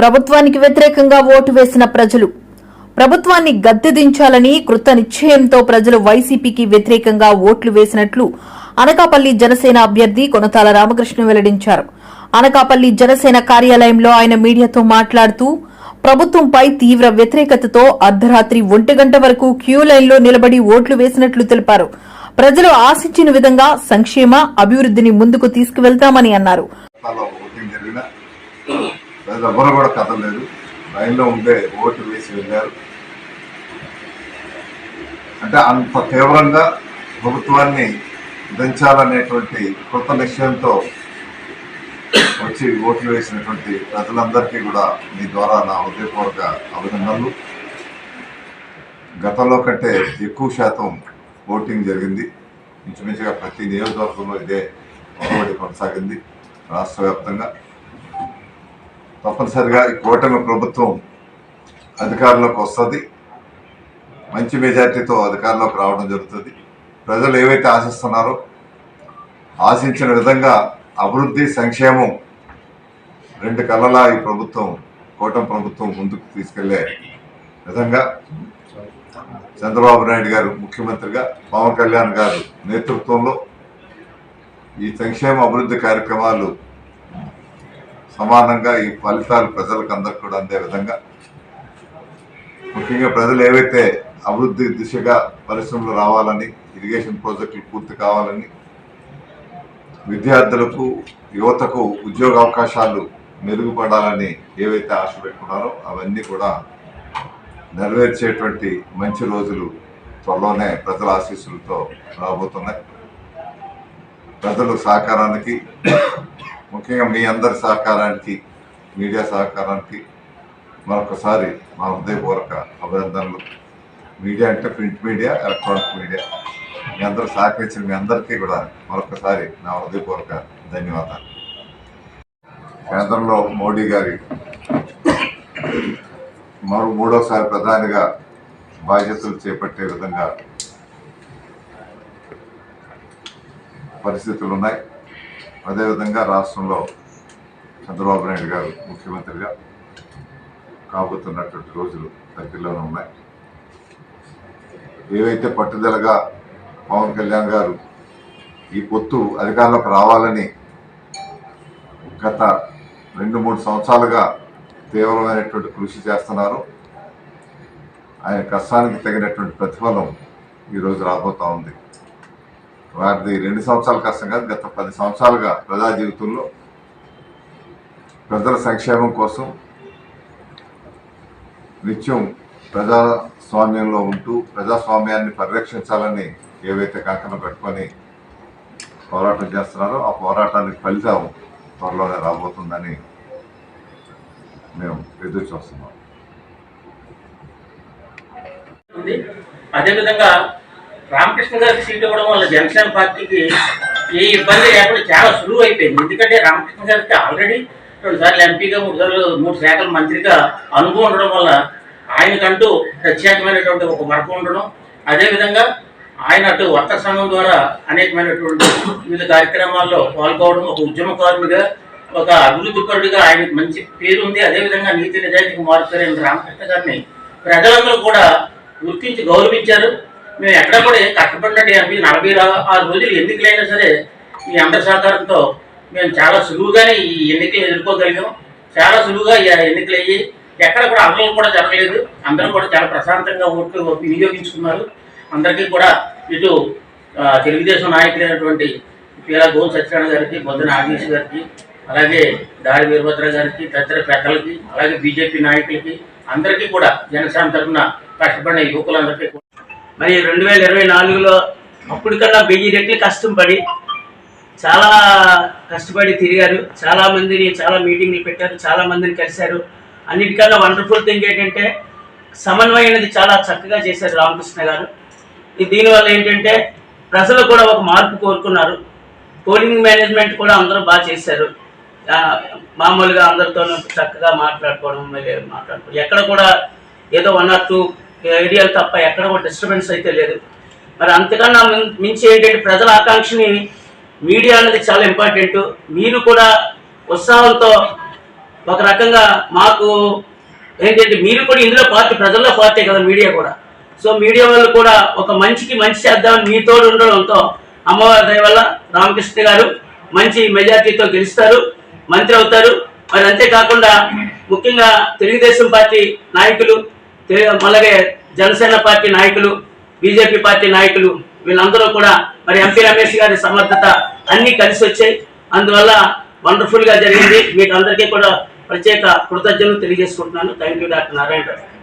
ప్రభుత్వానికి వ్యతిరేకంగా ఓటు వేసిన ప్రజలు. ప్రభుత్వాన్ని గద్దెదించాలని కృత నిశ్చయంతో ప్రజలు వైసీపీకి వ్యతిరేకంగా ఓట్లు వేసినట్లు అనకాపల్లి జనసేన అభ్యర్థి కొనతాల రామకృష్ణ వెల్లడించారు. అనకాపల్లి జనసేన కార్యాలయంలో ఆయన మీడియాతో మాట్లాడుతూ ప్రభుత్వంపై తీవ్ర వ్యతిరేకతతో అర్ధరాత్రి ఒంటి గంట వరకు క్యూ లైన్లో నిలబడి ఓట్లు వేసినట్లు తెలిపారు. ప్రజలు ఆశించిన విధంగా సంక్షేమ అభివృద్ధిని ముందుకు తీసుకువెళ్తామని అన్నారు. దాంట్లో ఎవరు కూడా కదలేదు లైన్లో ఉండే ఓటు వేసి వెళ్ళారు. అంటే అంత తీవ్రంగా ప్రభుత్వాన్ని దించాలనేటువంటి కృత నిశ్చయంతో వచ్చి ఓట్లు వేసినటువంటి ప్రజలందరికీ కూడా మీ ద్వారా నా హృదయపూర్వక అభినందనలు. గతంలో కంటే ఎక్కువ శాతం ఓటింగ్ జరిగింది. ఇంచుమించుగా ప్రతి నియోజకవర్గంలో ఇదే పోరాడి కొనసాగింది రాష్ట్ర వ్యాప్తంగా. తప్పనిసరిగా ఈ కూటమి ప్రభుత్వం అధికారంలోకి వస్తుంది. మంచి మెజార్టీతో అధికారంలోకి రావడం జరుగుతుంది. ప్రజలు ఏవైతే ఆశిస్తున్నారో ఆశించిన విధంగా అభివృద్ధి సంక్షేమం రెండు కళలా ఈ ప్రభుత్వం కూటమి ప్రభుత్వం ముందుకు తీసుకెళ్ళే విధంగా చంద్రబాబు నాయుడు గారు ముఖ్యమంత్రిగా పవన్ కళ్యాణ్ గారు నేతృత్వంలో ఈ సంక్షేమ అభివృద్ధి కార్యక్రమాలు సమానంగా ఈ ఫలితాలు ప్రజలకు అందరికి కూడా అందే విధంగా. ముఖ్యంగా ప్రజలు ఏవైతే అభివృద్ధి దిశగా పరిశ్రమలు రావాలని ఇరిగేషన్ ప్రాజెక్టులు పూర్తి కావాలని విద్యార్థులకు యువతకు ఉద్యోగ అవకాశాలు మెరుగుపడాలని ఏవైతే ఆశ పెట్టుకున్నారో అవన్నీ కూడా నెరవేర్చేటువంటి మంచి రోజులు త్వరలోనే ప్రజల ఆశీస్సులతో రాబోతున్నాయి. ప్రజలు సహకారానికి ముఖ్యంగా మీ అందరి సహకారానికి మీడియా సహకారానికి మరొకసారి మా హృదయపూర్వక అభినందనలు. మీడియా అంటే ప్రింట్ మీడియా ఎలక్ట్రానిక్ మీడియా. మీ అందరూ సహకరించిన మీ అందరికీ కూడా మరొకసారి నా హృదయపూర్వక ధన్యవాదాలు. కేంద్రంలో మోడీ గారి మరో మూడోసారి ప్రధానిగా బాధ్యతలు చేపట్టే విధంగా పరిస్థితులు ఉన్నాయి అదేవిధంగా రాష్ట్రంలో చంద్రబాబు నాయుడు గారు ముఖ్యమంత్రిగా కాబోతున్నటువంటి రోజులు దగ్గరలోనే ఉన్నాయి. ఏవైతే పట్టుదలగా పవన్ కళ్యాణ్ గారు ఈ పొత్తు అధికారంలోకి రావాలని గత రెండు మూడు సంవత్సరాలుగా తీవ్రమైనటువంటి కృషి చేస్తున్నారు ఆయన కష్టానికి తగినటువంటి ప్రతిఫలం ఈరోజు రాబోతా ఉంది. వారిది రెండు సంవత్సరాల కష్టం కాదు గత పది సంవత్సరాలుగా ప్రజా జీవితంలో ప్రజల సంక్షేమం కోసం నిత్యం ప్రజాస్వామ్యంలో ఉంటూ ప్రజాస్వామ్యాన్ని పరిరక్షించాలని ఏవైతే కంకణం పెట్టుకొని పోరాటం చేస్తున్నారో ఆ పోరాటానికి ఫలితం త్వరలోనే రాబోతుందని మేము ఎదురు చూస్తున్నాం. అదేవిధంగా రామకృష్ణ గారికి సీట్ ఇవ్వడం వల్ల జనసేన పార్టీకి ఏ ఇబ్బంది లేకుండా చాలా సులువు అయిపోయింది. ఎందుకంటే రామకృష్ణ గారికి ఆల్రెడీ రెండు సార్లు ఎంపీగా మూడు సార్లు మూడు శాఖల మంత్రిగా అనుభవం ఉండడం వల్ల ఆయనకంటూ ప్రత్యేకమైనటువంటి ఒక వర్గం ఉండడం. అదేవిధంగా ఆయన అటు వర్తక సంఘం ద్వారా అనేకమైనటువంటి వివిధ కార్యక్రమాల్లో పాల్గొవడం ఒక ఉద్యమకారుడిగా ఒక అభివృద్ధి పరుడిగా ఆయనకు మంచి పేరు ఉంది. అదేవిధంగా నీతి నిజాయితీకి మారుతారని రామకృష్ణ గారిని ప్రజలందరూ కూడా గుర్తించి గౌరవించారు. మేము ఎక్కడ కూడా కష్టపడినట్టు నలభై ఆరు రోజులు ఎన్నికలైనా సరే ఈ అందరి సహకారంతో మేము చాలా సులువుగానే ఈ ఎన్నికలు ఎదుర్కోగలిగాం. చాలా సులువుగా ఈ ఎన్నికలు అయ్యి ఎక్కడ కూడా అమలు కూడా జరగలేదు. అందరూ కూడా చాలా ప్రశాంతంగా ఓట్లు వినియోగించుకున్నారు. అందరికీ కూడా ఇటు తెలుగుదేశం నాయకులైనటువంటి పీలా గోల్ సత్యనారాయణ గారికి బొద్దున ఆగేష్ గారికి అలాగే దాడి వీరభద్ర గారికి తదితర పెద్దలకి అలాగే బీజేపీ నాయకులకి అందరికీ కూడా జనసేన తరఫున కష్టపడిన యువకులందరికీ మరి రెండు వేల ఇరవై నాలుగులో అప్పటికన్నా వెయ్యి రెట్లు కష్టం పడి చాలా కష్టపడి తిరిగారు. చాలా మందిని చాలా మీటింగ్లు పెట్టారు చాలా మందిని కలిశారు. అన్నిటికన్నా వండర్ఫుల్ థింగ్ ఏంటంటే సమన్వయం అనేది చాలా చక్కగా చేశారు రామకృష్ణ గారు. దీనివల్ల ఏంటంటే ప్రజలు కూడా ఒక మార్పు కోరుకున్నారు. పోలింగ్ మేనేజ్మెంట్ కూడా అందరూ బాగా చేశారు. మామూలుగా అందరితో చక్కగా మాట్లాడుకోవడం మళ్ళీ మాట్లాడుకోవడం ఎక్కడ కూడా ఏదో వన్ ఆర్ టూ ఏరియాలు తప్ప ఎక్కడ కూడా డిస్టర్బెన్స్ అయితే లేదు. మరి అంతకన్నా మించి ఏంటంటే ప్రజల ఆకాంక్షని మీడియా అనేది చాలా ఇంపార్టెంట్ మీరు కూడా ఉత్సాహంతో ఒక రకంగా మాకు ఏంటంటే మీరు కూడా ఇందులో పార్టీ ప్రజల్లో పార్టీ కదా మీడియా కూడా. సో మీడియా వాళ్ళు కూడా ఒక మంచికి మంచి చేద్దామని మీ తోడు ఉండడంతో అమ్మవారి దయ వల్ల రామకృష్ణ గారు మంచి మెజార్టీతో గెలుస్తారు మంత్రి అవుతారు. మరి అంతేకాకుండా ముఖ్యంగా తెలుగుదేశం పార్టీ నాయకులు అలాగే జనసేన పార్టీ నాయకులు బీజేపీ పార్టీ నాయకులు వీళ్ళందరూ కూడా మరి ఎంపీ రమేష్ గారి సమర్థత అన్ని కలిసి వచ్చాయి. అందువల్ల వండర్ఫుల్గా జరిగింది. మీకు అందరికీ కూడా ప్రత్యేక కృతజ్ఞతలు తెలియజేసుకుంటున్నాను. Thank you doctor Narayana Rao